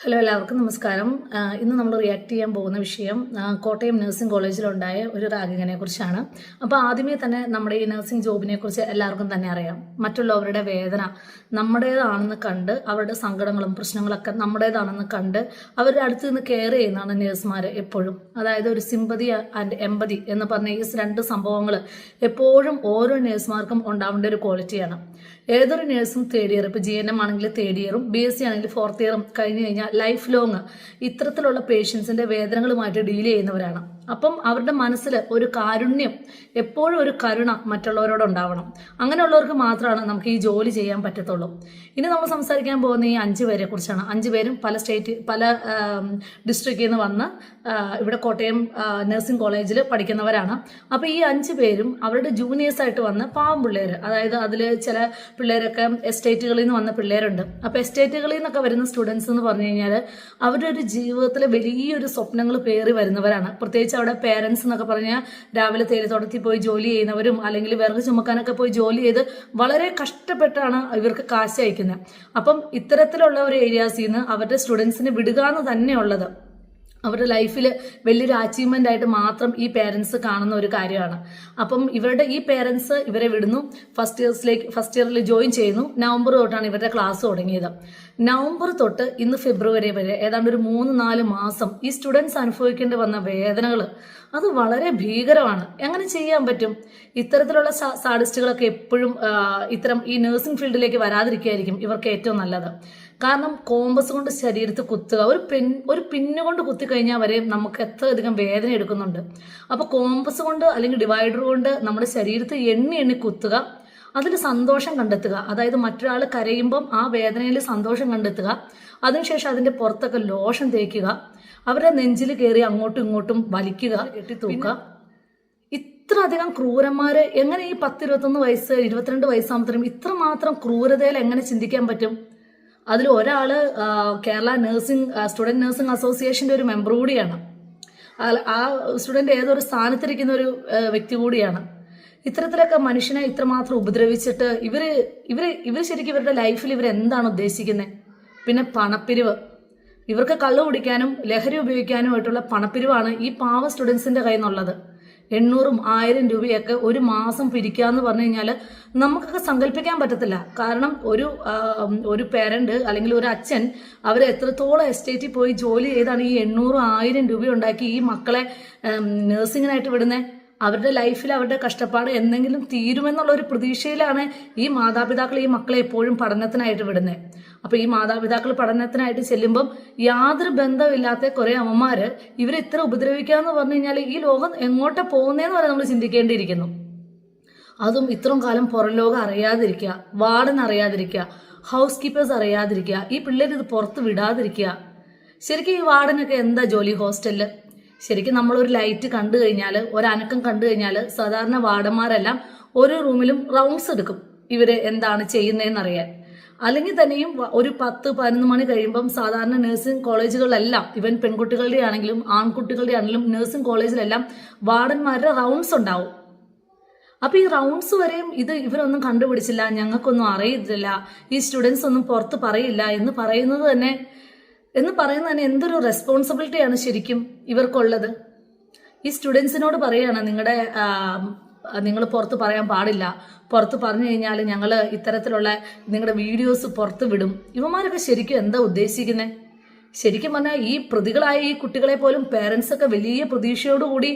Hello എല്ലാവർക്കും നമസ്കാരം. ഇന്ന് നമ്മൾ റിയാക്ട് ചെയ്യാൻ പോകുന്ന വിഷയം കോട്ടയം നഴ്സിംഗ് കോളേജിലുണ്ടായ ഒരു റാഗിങ്ങിനെ കുറിച്ചാണ്. അപ്പോൾ ആദ്യമേ തന്നെ നമ്മുടെ ഈ നഴ്സിംഗ് ജോബിനെ കുറിച്ച് എല്ലാവർക്കും തന്നെ അറിയാം. മറ്റുള്ളവരുടെ വേദന നമ്മുടേതാണെന്ന് കണ്ട് അവരുടെ സങ്കടങ്ങളും പ്രശ്നങ്ങളൊക്കെ നമ്മുടേതാണെന്ന് കണ്ട് അവരുടെ അടുത്ത് നിന്ന് കെയർ ചെയ്യുന്നതാണ് നഴ്സുമാർ എപ്പോഴും. അതായത് ഒരു സിമ്പതി ആൻഡ് എമ്പതി എന്ന് പറഞ്ഞ ഈ രണ്ട് സംഭവങ്ങൾ എപ്പോഴും ഓരോ നഴ്സുമാർക്കും ഉണ്ടാവേണ്ട ഒരു ക്വാളിറ്റിയാണ് ഏതൊരു നഴ്സും തേർഡ് ഇയർ ഇപ്പോൾ ജി എൻ എം ആണെങ്കിൽ തേർഡ് ഇയറും ബി എസ് സി ആണെങ്കിൽ ഫോർത്ത് ഇയറും കഴിഞ്ഞ് കഴിഞ്ഞാൽ ലൈഫ് ലോങ് ഇത്തരത്തിലുള്ള പേഷ്യൻസിന്റെ വേദനകളുമായിട്ട് ഡീൽ ചെയ്യുന്നവരാണ്. അപ്പം അവരുടെ മനസ്സിൽ ഒരു കാരുണ്യം എപ്പോഴും ഒരു കരുണ മറ്റുള്ളവരോട് ഉണ്ടാവണം അങ്ങനെയുള്ളവർക്ക് മാത്രമാണ് നമുക്ക് ഈ ജോലി ചെയ്യാൻ പറ്റത്തുള്ളൂ. ഇനി നമ്മൾ സംസാരിക്കാൻ പോകുന്ന ഈ അഞ്ച് പേരെ കുറിച്ചാണ്. അഞ്ച് പേരും പല സ്റ്റേറ്റ് പല ഡിസ്ട്രിക്റ്റിൽ നിന്ന് വന്ന് ഇവിടെ കോട്ടയം നഴ്സിംഗ് കോളേജിൽ പഠിക്കുന്നവരാണ്. അപ്പോൾ ഈ അഞ്ച് പേരും അവരുടെ ജൂനിയേഴ്സ് ആയിട്ട് വന്ന് പാവം പിള്ളേർ അതായത് അതിൽ ചില പിള്ളേരൊക്കെ എസ്റ്റേറ്റുകളിൽ നിന്ന് വന്ന പിള്ളേരുണ്ട്. അപ്പോൾ എസ്റ്റേറ്റുകളിൽ നിന്നൊക്കെ വരുന്ന സ്റ്റുഡൻസ് എന്ന് പറഞ്ഞു കഴിഞ്ഞാൽ അവരുടെ ഒരു ജീവിതത്തിലെ വലിയൊരു സ്വപ്നങ്ങൾ പേറി വരുന്നവരാണ്. പ്രത്യേകിച്ച് അവിടെ പേരൻസ് എന്നൊക്കെ പറഞ്ഞാൽ രാവിലെ തേയിലത്തോട്ടത്തിൽ പോയി ജോലി ചെയ്യുന്നവരും അല്ലെങ്കിൽ വിറക് ചുമക്കാനൊക്കെ പോയി ജോലി ചെയ്ത് വളരെ കഷ്ടപ്പെട്ടാണ് ഇവർക്ക് കാശ് അയക്കുന്നത്. അപ്പം ഇത്തരത്തിലുള്ള ഒരു ഏരിയാസിൽ നിന്ന് അവരുടെ സ്റ്റുഡൻസിന് വിടുക എന്ന് തന്നെയുള്ളത്. അവരുടെ ലൈഫിൽ വലിയൊരു അച്ചീവ്മെന്റ് ആയിട്ട് മാത്രം ഈ പേരൻസ് കാണുന്ന ഒരു കാര്യമാണ്. അപ്പം ഇവരുടെ ഈ പേരൻസ് ഇവരെ വിടുന്നു. ഫസ്റ്റ് ഇയേഴ്സിലേക്ക് ഫസ്റ്റ് ഇയറിൽ ജോയിൻ ചെയ്യുന്നു. നവംബർ തൊട്ടാണ് ഇവരുടെ ക്ലാസ് തുടങ്ങിയത്. നവംബർ തൊട്ട് ഇന്ന് ഫെബ്രുവരി വരെ ഏതാണ്ട് ഒരു മൂന്ന് നാല് മാസം ഈ സ്റ്റുഡൻസ് അനുഭവിക്കേണ്ടി വന്ന വേദനകൾ. അത് വളരെ ഭീകരമാണ്. എങ്ങനെ ചെയ്യാൻ പറ്റും? ഇത്തരത്തിലുള്ള സാഡിസ്റ്റുകളൊക്കെ എപ്പോഴും ഇത്തരം ഈ നഴ്സിംഗ് ഫീൽഡിലേക്ക് വരാതിരിക്കുകയായിരിക്കും ഇവർക്ക് ഏറ്റവും നല്ലത്. കാരണം കോമ്പസ് കൊണ്ട് ശരീരത്ത് കുത്തുക ഒരു പെൻ ഒരു പിന്നു കൊണ്ട് കുത്തി കഴിഞ്ഞാൽ വരെ നമുക്ക് എത്ര അധികം വേദന എടുക്കുന്നുണ്ട്. അപ്പോൾ കോമ്പസ് കൊണ്ട് അല്ലെങ്കിൽ ഡിവൈഡർ കൊണ്ട് നമ്മുടെ ശരീരത്ത് എണ്ണി എണ്ണി കുത്തുക അതിൽ സന്തോഷം കണ്ടെത്തുക. അതായത് മറ്റൊരാൾ കരയുമ്പം ആ വേദനയിൽ സന്തോഷം കണ്ടെത്തുക. അതിനുശേഷം അതിന്റെ പുറത്തൊക്കെ ലോഷം തേക്കുക. അവരെ നെഞ്ചിൽ കയറി അങ്ങോട്ടും ഇങ്ങോട്ടും വലിക്കുക കെട്ടിത്തൂക്കുക. ഇത്ര അധികം ക്രൂരന്മാര് എങ്ങനെ ഈ പത്ത് ഇരുപത്തൊന്ന് വയസ്സ് ഇരുപത്തിരണ്ട് ഇത്ര മാത്രം ക്രൂരതയിൽ എങ്ങനെ ചിന്തിക്കാൻ പറ്റും? അതിൽ ഒരാൾ കേരള നഴ്സിംഗ് സ്റ്റുഡന്റ് നഴ്സിംഗ് അസോസിയേഷന്റെ ഒരു മെമ്പർ കൂടിയാണ്. ആ- സ്റ്റുഡന്റ് ഏതൊരു സ്ഥാനത്തിരിക്കുന്ന ഒരു വ്യക്തി കൂടിയാണ്. ഇത്തരത്തിലൊക്കെ മനുഷ്യനെ ഇത്രമാത്രം ഉപദ്രവിച്ചിട്ട് ഇവർ ഇവർ ഇവർ ശരിക്കും ഇവരുടെ ലൈഫിൽ ഇവർ എന്താണ് ഉദ്ദേശിക്കുന്നത് പിന്നെ പണപ്പിരിവ്. ഇവർക്ക് കള്ളു കുടിക്കാനും ലഹരി ഉപയോഗിക്കാനുമായിട്ടുള്ള പണപ്പിരിവാണ് ഈ പാവ സ്റ്റുഡൻസിന്റെ കയ്യിൽ നിന്നുള്ളത് എണ്ണൂറും ആയിരം രൂപയൊക്കെ ഒരു മാസം പിരിക്കുക എന്ന് പറഞ്ഞു കഴിഞ്ഞാൽ നമുക്കൊക്കെ സങ്കല്പിക്കാൻ പറ്റത്തില്ല. കാരണം ഒരു ഒരു പേരന്റ് അല്ലെങ്കിൽ ഒരു അച്ഛൻ അവർ എത്രത്തോളം എസ്റ്റേറ്റിൽ പോയി ജോലി ചെയ്താണ് ഈ എണ്ണൂറും ആയിരം രൂപ ഉണ്ടാക്കി ഈ മക്കളെ നഴ്സിങ്ങിനായിട്ട് വിടുന്നത് അവരുടെ ലൈഫിൽ അവരുടെ കഷ്ടപ്പാട് എന്തെങ്കിലും തീരുമെന്നുള്ള ഒരു പ്രതീക്ഷയിലാണ് ഈ മാതാപിതാക്കൾ ഈ മക്കളെ എപ്പോഴും പഠനത്തിനായിട്ട് വിടുന്നത് അപ്പോൾ ഈ മാതാപിതാക്കൾ പഠനത്തിനായിട്ട് ചെല്ലുമ്പം യാതൊരു ബന്ധമില്ലാത്ത കുറേ അമ്മമാര് ഇവരെ ഇത്ര ഉപദ്രവിക്കാന്ന് പറഞ്ഞു കഴിഞ്ഞാൽ ഈ ലോകം എങ്ങോട്ടാ പോകുന്നതെന്ന് വരെ നമ്മൾ ചിന്തിക്കേണ്ടിയിരിക്കുന്നു. അതും ഇത്രയും കാലം പുറം ലോകം അറിയാതിരിക്കുക വാർഡൻ അറിയാതിരിക്കുക ഹൗസ് കീപ്പേഴ്സ് അറിയാതിരിക്കുക ഈ പിള്ളേർ ഇത് പുറത്ത് വിടാതിരിക്കുക. ശരിക്കും ഈ വാർഡനൊക്കെ എന്താ ജോലി? ഹോസ്റ്റലിൽ? ശരിക്കും നമ്മളൊരു ലൈറ്റ് കണ്ടു കഴിഞ്ഞാൽ ഒരനക്കം കണ്ടു കഴിഞ്ഞാൽ സാധാരണ വാർഡന്മാരെല്ലാം ഓരോ റൂമിലും റൗണ്ട്സ് എടുക്കും ഇവർ എന്താണ് ചെയ്യുന്നതെന്ന് അറിയാൻ അല്ലെങ്കിൽ തന്നെയും ഒരു പത്ത് പതിനൊന്ന് മണി കഴിയുമ്പം സാധാരണ നഴ്സിംഗ് കോളേജുകളിലെല്ലാം ഇവൻ പെൺകുട്ടികളുടെ ആണെങ്കിലും ആൺകുട്ടികളുടെ ആണെങ്കിലും നഴ്സിംഗ് കോളേജിലെല്ലാം വാർഡന്മാരുടെ റൗണ്ട്സ് ഉണ്ടാവും. അപ്പൊ ഈ റൗണ്ട്സ് വരെയും ഇത് ഇവരൊന്നും കണ്ടുപിടിച്ചില്ല ഞങ്ങൾക്കൊന്നും അറിയില്ല ഈ സ്റ്റുഡൻസ് ഒന്നും പുറത്ത് പറയില്ല എന്ന് പറയുന്നത് തന്നെ എന്ന് പറയുന്ന തന്നെ എന്തൊരു റെസ്പോൺസിബിലിറ്റിയാണ് ശരിക്കും ഇവർക്കുള്ളത്? ഈ സ്റ്റുഡൻസിനോട് പറയാണ് നിങ്ങളുടെ നിങ്ങൾ പുറത്ത് പറയാൻ പാടില്ല. പുറത്ത് പറഞ്ഞു കഴിഞ്ഞാൽ ഞങ്ങൾ ഇത്തരത്തിലുള്ള നിങ്ങളുടെ വീഡിയോസ് പുറത്ത് വിടും. ഇവന്മാരൊക്കെ ശരിക്കും എന്താ ഉദ്ദേശിക്കുന്നത് ശരിക്കും പറഞ്ഞാൽ ഈ പ്രതികളായ ഈ കുട്ടികളെ പോലും പേരൻസ് ഒക്കെ വലിയ പ്രതീക്ഷയോടുകൂടി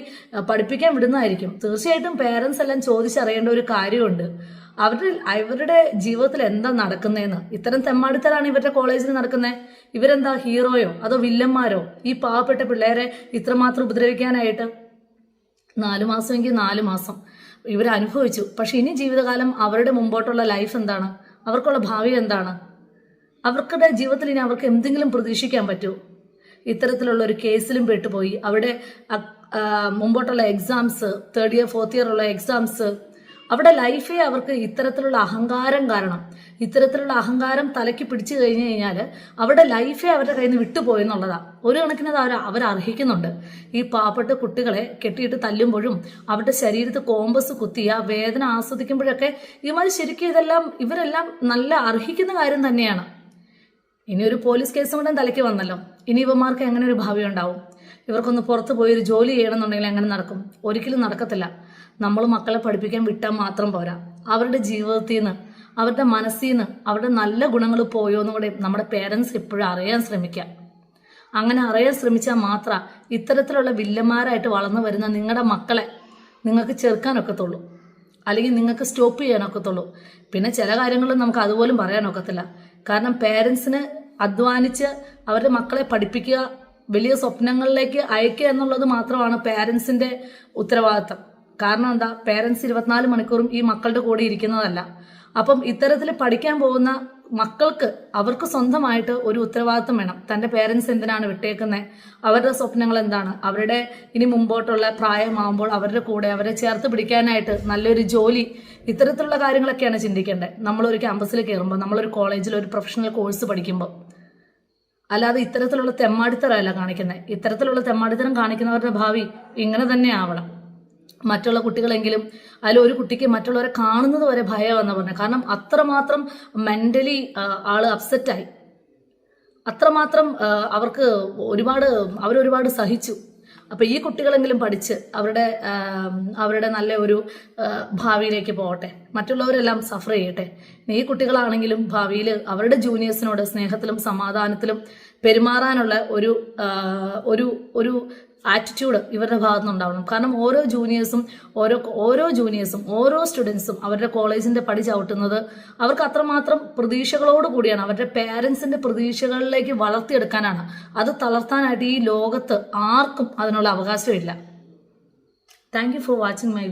പഠിപ്പിക്കാൻ വിടുന്നതായിരിക്കും. തീർച്ചയായിട്ടും പേരൻസ് എല്ലാം ചോദിച്ചറിയേണ്ട ഒരു കാര്യമുണ്ട്. അവരുടെ ഇവരുടെ ജീവിതത്തിൽ എന്താ നടക്കുന്നതെന്ന്? ഇത്തരം തെമ്മാടിത്തരാണ് ഇവരുടെ കോളേജിൽ നടക്കുന്നത് ഇവരെന്താ ഹീറോയോ അതോ വില്ലന്മാരോ? ഈ പാവപ്പെട്ട പിള്ളേരെ ഇത്രമാത്രം ഉപദ്രവിക്കാനായിട്ട്? നാല് മാസമെങ്കിൽ നാലു മാസം. ഇവർ അനുഭവിച്ചു. പക്ഷെ ഇനി ജീവിതകാലം അവരുടെ മുമ്പോട്ടുള്ള ലൈഫ് എന്താണ്? അവർക്കുള്ള ഭാവി എന്താണ്? അവർക്കുടെ ജീവിതത്തിൽ ഇനി അവർക്ക് എന്തെങ്കിലും പ്രതീക്ഷിക്കാൻ പറ്റുമോ ഇത്തരത്തിലുള്ള ഒരു കേസിലും പെട്ടുപോയി. അവിടെ മുമ്പോട്ടുള്ള exams third year fourth year ഉള്ള എക്സാംസ് അവിടെ ലൈഫേ അവർക്ക് ഇത്തരത്തിലുള്ള അഹങ്കാരം കാരണം. ഇത്തരത്തിലുള്ള അഹങ്കാരം തലയ്ക്ക് പിടിച്ചു കഴിഞ്ഞു കഴിഞ്ഞാൽ അവരുടെ ലൈഫേ അവരുടെ കയ്യിൽ നിന്ന് വിട്ടുപോയെന്നുള്ളതാ ഒരു കണക്കിന് അവർ അവർ അർഹിക്കുന്നുണ്ട്. ഈ പാവപ്പെട്ട കുട്ടികളെ കെട്ടിയിട്ട് തല്ലുമ്പോഴും അവരുടെ ശരീരത്ത് കോമ്പസ് കുത്തിയ വേദന ആസ്വദിക്കുമ്പോഴൊക്കെ ഇവർ ശരിക്കും ഇതെല്ലാം ഇവരെല്ലാം നല്ല അർഹിക്കുന്ന കാര്യം തന്നെയാണ്. ഇനി ഒരു പോലീസ് കേസും കൂടെ തലയ്ക്ക് വന്നല്ലോ. ഇനി ഇവന്മാർക്ക് എങ്ങനെ ഒരു ഭാവി ഉണ്ടാവും? ഇവർക്കൊന്ന് പുറത്ത് പോയി ഒരു ജോലി ചെയ്യണമെന്നുണ്ടെങ്കിൽ എങ്ങനെ നടക്കും? ഒരിക്കലും നടക്കത്തില്ല. നമ്മൾ മക്കളെ പഠിപ്പിക്കാൻ വിട്ടാൽ മാത്രം പോരാ. അവരുടെ ജീവിതത്തിൽ നിന്ന് അവരുടെ മനസ്സിൽ നിന്ന് അവരുടെ നല്ല ഗുണങ്ങൾ പോയോ എന്നും കൂടെ നമ്മുടെ പേരൻസ് എപ്പോഴും അറിയാൻ ശ്രമിക്കുക അങ്ങനെ അറിയാൻ ശ്രമിച്ചാൽ മാത്രം ഇത്തരത്തിലുള്ള വില്ലന്മാരായിട്ട് വളർന്നു വരുന്ന നിങ്ങളുടെ മക്കളെ നിങ്ങൾക്ക് ചെറുക്കാനൊക്കത്തുള്ളൂ. അല്ലെങ്കിൽ നിങ്ങൾക്ക് സ്റ്റോപ്പ് ചെയ്യാനൊക്കത്തുള്ളൂ. പിന്നെ ചില കാര്യങ്ങളും നമുക്ക് അതുപോലും പറയാനൊക്കത്തില്ല. കാരണം പേരൻസിന് അധ്വാനിച്ച് അവരുടെ മക്കളെ പഠിപ്പിക്കുക വലിയ സ്വപ്നങ്ങളിലേക്ക് അയക്കുക എന്നുള്ളത് മാത്രമാണ് പേരൻസിന്റെ ഉത്തരവാദിത്തം. കാരണം എന്താ? പേരൻസ് ഇരുപത്തിനാല് മണിക്കൂറും ഈ മക്കളുടെ കൂടെ ഇരിക്കുന്നതല്ല. അപ്പം ഇത്തരത്തിൽ പഠിക്കാൻ പോകുന്ന മക്കൾക്ക് അവർക്ക് സ്വന്തമായിട്ട് ഒരു ഉത്തരവാദിത്വം വേണം. തന്റെ പേരൻസ് എന്തിനാണ് വിട്ടേക്കുന്നത് അവരുടെ സ്വപ്നങ്ങൾ എന്താണ്? അവരുടെ ഇനി മുമ്പോട്ടുള്ള പ്രായമാകുമ്പോൾ അവരുടെ കൂടെ അവരെ ചേർത്ത് പിടിക്കാനായിട്ട് നല്ലൊരു ജോലി ഇത്തരത്തിലുള്ള കാര്യങ്ങളൊക്കെയാണ് ചിന്തിക്കേണ്ടത്. നമ്മളൊരു ക്യാമ്പസിൽ കയറുമ്പോൾ നമ്മളൊരു കോളേജിൽ ഒരു പ്രൊഫഷണൽ കോഴ്സ് പഠിക്കുമ്പോൾ. അല്ലാതെ ഇത്തരത്തിലുള്ള തെമ്മാടിത്തരമല്ല കാണിക്കുന്നത്. ഇത്തരത്തിലുള്ള തെമ്മാടിത്തരം കാണിക്കുന്നവരുടെ ഭാവി ഇങ്ങനെ തന്നെ ആവണം. മറ്റുള്ള കുട്ടികളെങ്കിലും അതിൽ ഒരു കുട്ടിക്ക് മറ്റുള്ളവരെ കാണുന്നത് വരെ ഭയമാണെന്ന് പറഞ്ഞു. കാരണം അത്രമാത്രം മെന്റലി ആൾ അപ്സെറ്റായി അത്രമാത്രം അവർക്ക് ഒരുപാട് അവരൊരുപാട് സഹിച്ചു. അപ്പൊ ഈ കുട്ടികളെങ്കിലും പഠിച്ച് അവരുടെ അവരുടെ നല്ല ഒരു ഭാവിയിലേക്ക് പോകട്ടെ. മറ്റുള്ളവരെല്ലാം സഫർ ചെയ്യട്ടെ. ഈ കുട്ടികളാണെങ്കിലും ഭാവിയിൽ അവരുടെ ജൂനിയേഴ്സിനോട് സ്നേഹത്തിലും സമാധാനത്തിലും പെരുമാറാനുള്ള ഒരു ഒരു ഒരു ആറ്റിറ്റ്യൂഡ് ഇവരുടെ ഭാഗത്തു നിന്നുണ്ടാവണം കാരണം ഓരോ ജൂനിയേഴ്സും ഓരോ ഓരോ ജൂനിയേഴ്സും ഓരോ സ്റ്റുഡൻസും അവരുടെ കോളേജിന്റെ പടി ചവിട്ടുന്നത് അവർക്ക് അത്രമാത്രം പ്രതീക്ഷകളോട് കൂടിയാണ്. അവരുടെ പേരൻസിന്റെ പ്രതീക്ഷകളിലേക്ക് വളർത്തിയെടുക്കാനാണ്. അത് തളർത്താനായിട്ട് ഈ ലോകത്ത് ആർക്കും അതിനുള്ള അവകാശമില്ല. Thank for watching my